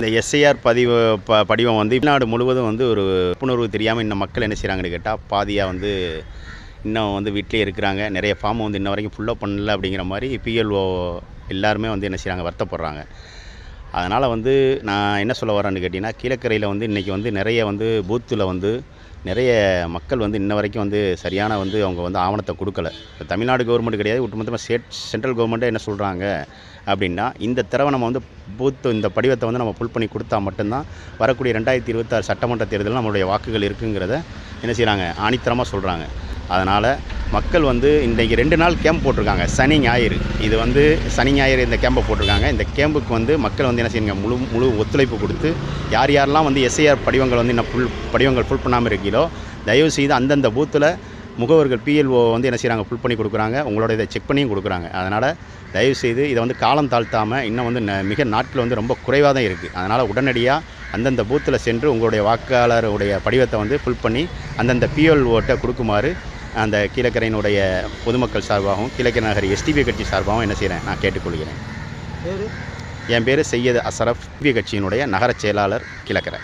இந்த எஸ்ஐஆர் பதிவு ப படிவம் வந்து தமிழ்நாடு முழுவதும் வந்து ஒரு விழிப்புணர்வு தெரியாமல் இன்னும் மக்கள் என்ன செய்கிறாங்கன்னு கேட்டால் பாதியாக வந்து இன்னும் வந்து வீட்டிலே இருக்கிறாங்க. நிறைய ஃபார்ம் வந்து இன்ன வரைக்கும் ஃபுல்லப் பண்ணல அப்படிங்கிற மாதிரி பிஎல்ஓ எல்லாருமே வந்து என்ன செய்கிறாங்க வருத்தப்படுறாங்க. அதனால் வந்து நான் என்ன சொல்ல வரேன்னு கேட்டிங்கன்னா கீழக்கரையில் வந்து இன்றைக்கி வந்து நிறைய வந்து பூத்தில் வந்து நிறைய மக்கள் வந்து இன்ன வரைக்கும் வந்து சரியான வந்து அவங்க வந்து ஆவணத்தை கொடுக்கல. தமிழ்நாடு கவர்மெண்ட் கிடையாது ஒட்டுமொத்தமாக ஸ்டேட் சென்ட்ரல் கவர்மெண்ட்டே என்ன சொல்கிறாங்க அப்படின்னா இந்த தடவை நம்ம வந்து பூத்து இந்த படிவத்தை வந்து நம்ம புல் பண்ணி கொடுத்தா மட்டும்தான் வரக்கூடிய ரெண்டாயிரத்தி இருபத்தாறு சட்டமன்ற தேர்தலில் நம்மளுடைய வாக்குகள் இருக்குங்கிறத என்ன செய்கிறாங்க ஆணித்தரமாக சொல்கிறாங்க அதனால் மக்கள் வந்து இன்றைக்கி ரெண்டு நாள் கேம்ப் போட்டிருக்காங்க. சனி ஞாயிறு. இது வந்து சனி ஞாயிறு இந்த கேம்பை போட்டிருக்காங்க. இந்த கேம்புக்கு வந்து மக்கள் வந்து என்ன செய்யுங்க முழு முழு ஒத்துழைப்பு கொடுத்து யார் யாரெல்லாம் வந்து எஸ்ஐஆர் படிவங்கள் வந்து இன்னும் ஃபுல் படிவங்கள் ஃபுல் பண்ணாமல் இருக்கீங்களோ தயவு செய்து அந்தந்த பூத்தில் முகவர்கள் பிஎல்ஓ வந்து என்ன செய்கிறாங்க ஃபுல் பண்ணி கொடுக்குறாங்க. உங்களோட இதை செக் பண்ணியும் கொடுக்குறாங்க. அதனால் தயவு செய்து இதை வந்து காலம் தாழ்த்தாமல் இன்னும் வந்து ந- மிக நாட்கள் வந்து ரொம்ப குறைவாக தான் இருக்குது அதனால் உடனடியாக அந்தந்த பூத்தில் சென்று உங்களுடைய வாக்காளருடைய படிவத்தை வந்து ஃபுல் பண்ணி அந்தந்த பிஎல்ஓட்டை கொடுக்குமாறு அந்த கீழக்கரையினுடைய பொதுமக்கள் சார்பாகவும் கீழக்கரை நகர் எஸ்டிபி கட்சி சார்பாகவும் என்ன செய்கிறேன் நான் கேட்டுக்கொள்கிறேன். என் பேர் செய்யது அசரஃப் பி கட்சியினுடைய நகரச் செயலாளர் கீழக்கரை.